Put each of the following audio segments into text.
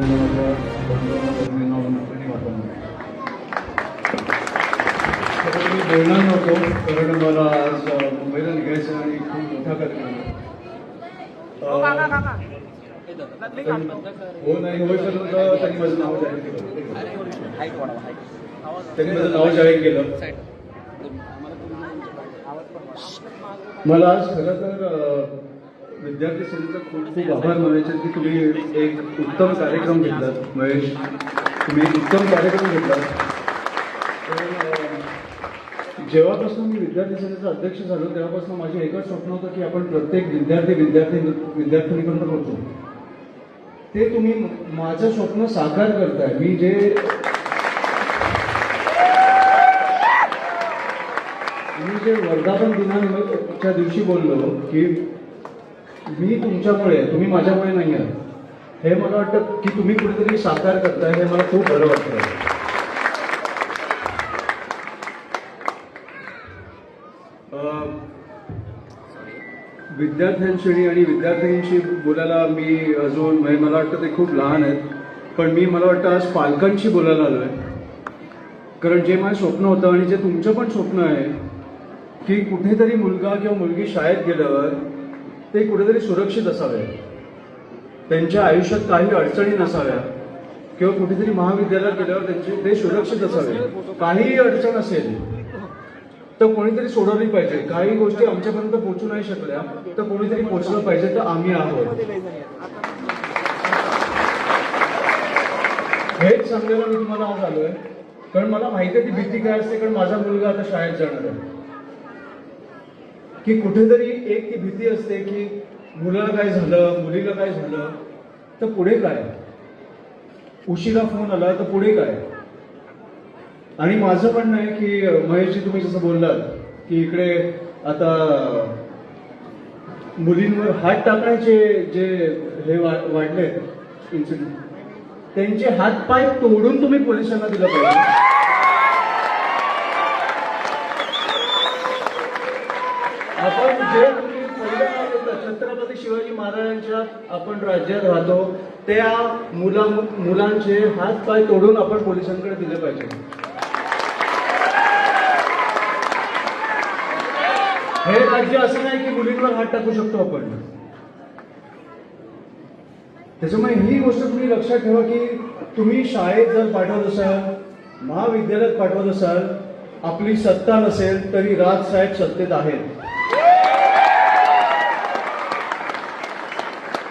आपल्याला माझ्या बंधूंना बहिणींना वंदनी वाटवणार मी बोलणार नव्हतो कारण मला आज मुंबईला निघायचं आणि खूप मोठा कार्यक्रम हो नाही होय. सर त्यांनी माझं नाव जाहीर केलं त्यांनी माझं नाव जाहीर केलं मला आज खरं तर विद्यार्थी संघाचा खूप खूप आभार मानायचे की तुम्ही एक उत्तम कार्यक्रम घेतलात महेश तुम्ही एक उत्तम कार्यक्रम घेतलात तर, जेव्हापासून मी विद्यार्थी संघाचा अध्यक्ष झालो तेव्हापासून माझे एकच स्वप्न होतं की आपण प्रत्येक विद्यार्थी विद्यार्थी विद्यार्थ्यांपर्यंत होतो ते तुम्ही माझं स्वप्न साकार करताय. मी जे मी जे वर्धापन दिनाच्या दिवशी बोललो की मी तुमच्यामुळे तुम्ही माझ्यामुळे नाही आहात हे मला वाटतं की तुम्ही कुठेतरी साकार करताय हे मला खूप बरं वाटतं. विद्यार्थ्यांशी आणि विद्यार्थिनींशी बोलायला मी अजून म्हणजे मला वाटतं ते खूप लहान आहेत पण मी मला वाटतं आज पालकांशी बोलायला आलो आहे कारण जे माझं स्वप्न होतं आणि जे तुमचं पण स्वप्न आहे की कुठेतरी मुलगा किंवा मुलगी शाळेत गेल्यावर ते कुठेतरी सुरक्षित असावे. त्यांच्या आयुष्यात काही अडचणी नसाव्या. किंवा कुठेतरी महाविद्यालयात गेल्यावर त्यांचे ते सुरक्षित असावे. काहीही अडचण असेल तर कोणीतरी सोडवली पाहिजे. काही गोष्टी आमच्यापर्यंत पोहोचू नाही शकल्या तर कोणीतरी पोहोचलं पाहिजे तर आम्ही आहोत. हेच सांगायला मी तुम्हाला आज आलोय. कारण मला माहिती आहे ती भीती काय असते कारण माझा मुलगा आता शाळेत जाणार आहे. की कुठेतरी एक ती भीती असते की मुलाला काय झालं मुलीला काय झालं तर पुढे काय? उशिरा फोन आला तर पुढे काय? आणि माझं म्हणणं आहे की महेशजी तुम्ही जसं बोललात की इकडे आता मुलींवर हात टाकण्याचे जे हे वा- वाढले इन्सिडेंट त्यांचे हात पाय तोडून तुम्ही पोलिसांना दिलं पाहिजे. आपण जे छत्रपती शिवाजी महाराजांच्या आपण राज्यात राहतो त्या मुला मुलांचे हात पाय तोडून आपण पोलिसांकडे दिले पाहिजे. हे राज्य असं नाही की मुलींवर हात टाकू शकतो आपण. त्याच्यामुळे ही गोष्ट तुम्ही लक्षात ठेवा की तुम्ही शाळेत जर पाठवत असाल महाविद्यालयात पाठवत असाल आपली सत्ता नसेल तरी राज साहेब सत्तेत आहेत.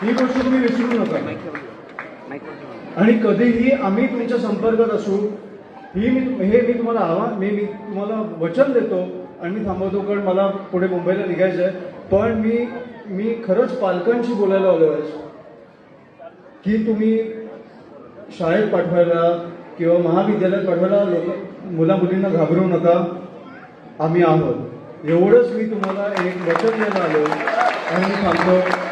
ही गोष्ट तुम्ही विसरू नका. आणि कधीही आम्ही तुमच्या संपर्कात असू ही मी हे मी तुम्हाला आव्हान मी मी तुम्हाला वचन देतो आणि मी थांबवतो कारण मला पुढे मुंबईला निघायचं आहे. पण मी मी खरंच पालकांशी बोलायला आलो आहे की तुम्ही शाळेत पाठवायला किंवा महाविद्यालयात पाठवायला लोक मुला मुलींना घाबरू नका. आम्ही आहोत. एवढंच मी तुम्हाला एक वचन द्यायला आलो आणि मी थांबतो.